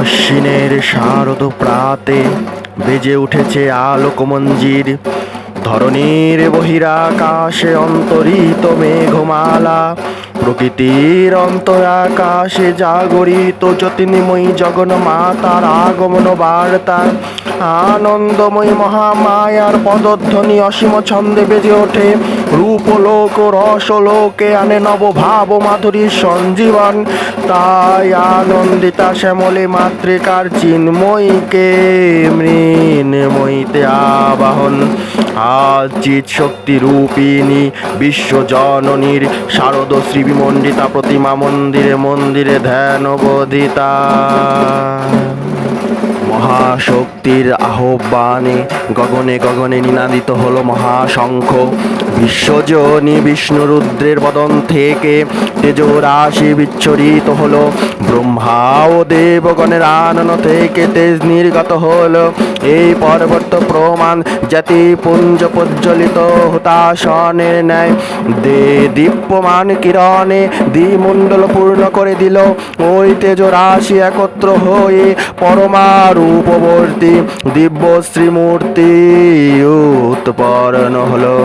অশ্বিনের শারদ প্রাতে বেজে উঠেছে আলোক মঞ্জির ধরণীর বহিরাকাশে অন্তরিত মেঘমালা, প্রকৃতির অন্তরাকাশে জাগরিত যতিনিময়ী জগন মাতার আগমন বার্তা, আনন্দময়ী মহামায়ার পদধ্বনি অসীম ছন্দে বেজে ওঠে। রূপলোক, রসলোকে আনে নবভাব মাধুরীর সঞ্জীবন। তাই আনন্দিতা শ্যামলে মাতৃকার চিন্ময়ীকে মৃন্ময়ীতে আবাহন। আজ চিৎ শক্তি রূপিণী বিশ্বজননীর শারদ শ্রী বিমণ্ডিতা প্রতিমা মন্দিরে মন্দিরে ধ্যান বোধিতা। মহাশক্তির আহ্বানে গগনে গগনে নিনাদিত হল মহাশঙ্খ। বিশ্বজনী বিষ্ণুরুদ্রের বদন থেকে তেজরাশি বিচ্ছরিত হল। ব্রহ্মা ও দেবগণের আনন থেকে তেজ নির্গত হলো। এই পর্বত প্রমাণ জাতি পুঞ্জ প্রজ্বলিত হুতাসনের ন্যায়। দে দীপ্যমান কিরণে দ্বিমণ্ডল পূর্ণ করে দিল। ওই তেজ রাশি একত্র হয়ে পরমারূপবর্তী দিব্য শ্রীমূর্তি উৎপন্ন হলো।